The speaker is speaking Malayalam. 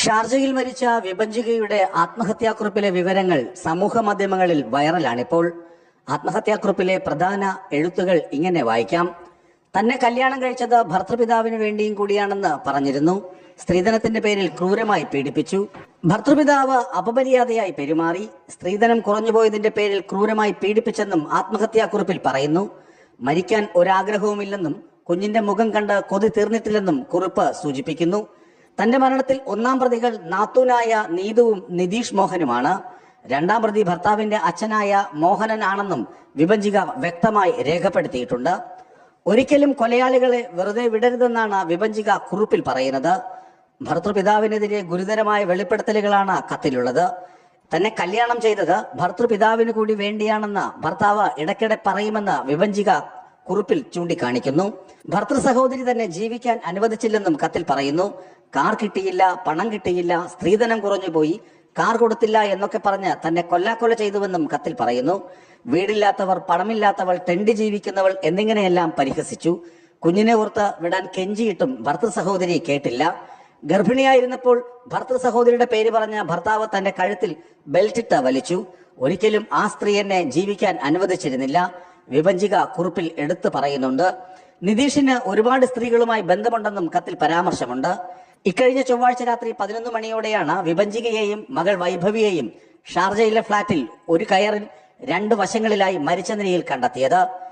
ഷാർജയിൽ മരിച്ച വിഭജികയുടെ ആത്മഹത്യാക്കുറിപ്പിലെ വിവരങ്ങൾ സമൂഹ മാധ്യമങ്ങളിൽ വൈറലാണിപ്പോൾ ആത്മഹത്യാക്കുറിപ്പിലെ പ്രധാന എഴുത്തുകൾ ഇങ്ങനെ വായിക്കാം. തന്നെ കല്യാണം കഴിച്ചത് ഭർത്തൃപിതാവിന് വേണ്ടിയും കൂടിയാണെന്ന് പറഞ്ഞിരുന്നു. സ്ത്രീധനത്തിന്റെ പേരിൽ ക്രൂരമായി പീഡിപ്പിച്ചു. ഭർത്തൃപിതാവ് അപമര്യാദയായി പെരുമാറി. സ്ത്രീധനം കുറഞ്ഞുപോയതിന്റെ പേരിൽ ക്രൂരമായി പീഡിപ്പിച്ചെന്നും ആത്മഹത്യാക്കുറിപ്പിൽ പറയുന്നു. മരിക്കാൻ ഒരാഗ്രഹവുമില്ലെന്നും കുഞ്ഞിന്റെ മുഖം കണ്ട് കൊതി തീർന്നിട്ടില്ലെന്നും കുറിപ്പ് സൂചിപ്പിക്കുന്നു. തന്റെ മരണത്തിൽ ഒന്നാം പ്രതികൾ നാത്തൂനായ നീതുവും നിതീഷ് മോഹനുമാണ്. രണ്ടാം പ്രതി ഭർത്താവിന്റെ അച്ഛനായ മോഹനൻ ആണെന്നും വിഭജിക വ്യക്തമായി രേഖപ്പെടുത്തിയിട്ടുണ്ട്. ഒരിക്കലും കൊലയാളികളെ വെറുതെ വിടരുതെന്നാണ് വിഭജിക കുറിപ്പിൽ പറയുന്നത്. ഭർത്തൃപിതാവിനെതിരെ ഗുരുതരമായ വെളിപ്പെടുത്തലുകളാണ് കത്തിലുള്ളത്. തന്നെ കല്യാണം ചെയ്തത് ഭർത്തൃപിതാവിന് കൂടി വേണ്ടിയാണെന്ന് ഭർത്താവ് ഇടയ്ക്കിടെ പറയുമെന്ന് വിഭജിക കുറിപ്പിൽ ചൂണ്ടിക്കാണിക്കുന്നു. ഭർത്തൃ സഹോദരി തന്നെ ജീവിക്കാൻ അനുവദിച്ചില്ലെന്നും കത്തിൽ പറയുന്നു. കാർ കിട്ടിയില്ല പണം കിട്ടിയില്ല സ്ത്രീധനം കുറഞ്ഞുപോയി കാർ കൊടുത്തില്ല എന്നൊക്കെ പറഞ്ഞ് തന്നെ കൊല്ലാക്കൊല ചെയ്തുവെന്നും കത്തിൽ പറയുന്നു. വീടില്ലാത്തവർ പണമില്ലാത്തവൾ തെണ്ടി ജീവിക്കുന്നവൾ എന്നിങ്ങനെയെല്ലാം പരിഹസിച്ചു. കുഞ്ഞിനെ ഓർത്ത് വിടാൻ കെഞ്ചിയിട്ടും ഭർത്തൃ സഹോദരി കേട്ടില്ല. ഗർഭിണിയായിരുന്നപ്പോൾ ഭർത്തൃ സഹോദരിയുടെ പേര് പറഞ്ഞ ഭർത്താവ് തന്റെ കഴുത്തിൽ ബെൽറ്റിട്ട് വലിച്ചു. ഒരിക്കലും ആ സ്ത്രീ എന്നെ ജീവിക്കാൻ അനുവദിച്ചിരുന്നില്ല. വിഭജിക കുറിപ്പിൽ എടുത്തു പറയുന്നുണ്ട്. നിതീഷിന് ഒരുപാട് സ്ത്രീകളുമായി ബന്ധമുണ്ടെന്നും കത്തിൽ പരാമർശമുണ്ട്. ഇക്കഴിഞ്ഞ ചൊവ്വാഴ്ച രാത്രി പതിനൊന്ന് മണിയോടെയാണ് വിഭജികയെയും മകൾ വൈഭവിയെയും ഷാർജയിലെ ഫ്ളാറ്റിൽ ഒരു കയറിൽ രണ്ട് വശങ്ങളിലായി മരിച്ച നിലയിൽ കണ്ടെത്തിയത്.